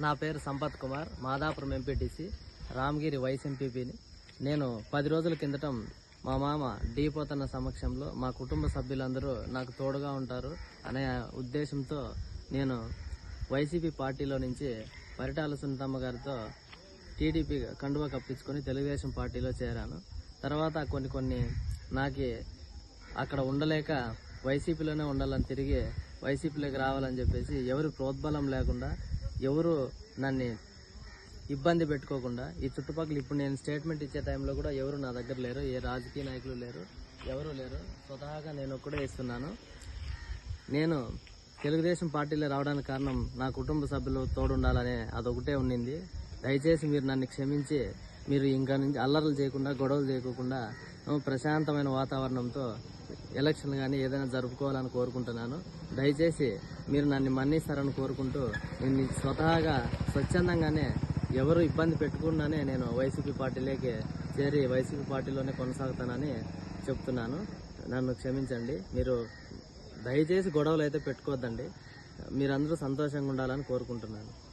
నా పేరు Sampath Kumar Madapuram MPTC Ramagiri vice ఎంపీపీని నేను పది రోజుల కిందటం మా మామ డీపోతన్న సమక్షంలో మా కుటుంబ సభ్యులందరూ నాకు తోడుగా ఉంటారు అనే ఉద్దేశంతో నేను వైసీపీ పార్టీలో నుంచి పరిటాల సునీతమ్మ గారితో టీడీపీ కండువా కప్పించుకొని తెలుగుదేశం పార్టీలో చేరాను. తర్వాత కొన్ని కొన్ని నాకు అక్కడ ఉండలేక వైసీపీలోనే ఉండాలని తిరిగి వైసీపీలోకి రావాలని చెప్పేసి ఎవరు ప్రోద్బలం లేకుండా ఎవరు నన్ను ఇబ్బంది పెట్టుకోకుండా ఈ చుట్టుపక్కల ఇప్పుడు నేను స్టేట్మెంట్ ఇచ్చే టైంలో కూడా ఎవరు నా దగ్గర లేరు ఏ రాజకీయ నాయకులు లేరు ఎవరు లేరు. స్వతహాగా నేను ఒక్కడే ఇస్తున్నాను. నేను తెలుగుదేశం పార్టీలో రావడానికి కారణం నా కుటుంబ సభ్యులు తోడుండాలనే అదొకటే ఉండింది దయచేసి మీరు నన్ను క్షమించి మీరు ఇంకా నుంచి అల్లర్లు చేయకుండా గొడవలు చేయకుండా ప్రశాంతమైన వాతావరణంతో ఎలక్షన్ కానీ ఏదైనా జరుపుకోవాలని కోరుకుంటున్నాను. దయచేసి మీరు నన్ను మన్నిస్తారని కోరుకుంటూ నేను స్వతహాగా స్వచ్ఛందంగానే ఎవరు ఇబ్బంది పెట్టుకున్నానే నేను వైసీపీ పార్టీలోకి చేరి వైసీపీ పార్టీలోనే కొనసాగుతానని చెప్తున్నాను. నన్ను క్షమించండి. మీరు దయచేసి గొడవలు అయితే పెట్టుకోవద్దండి. మీరందరూ సంతోషంగా ఉండాలని కోరుకుంటున్నాను.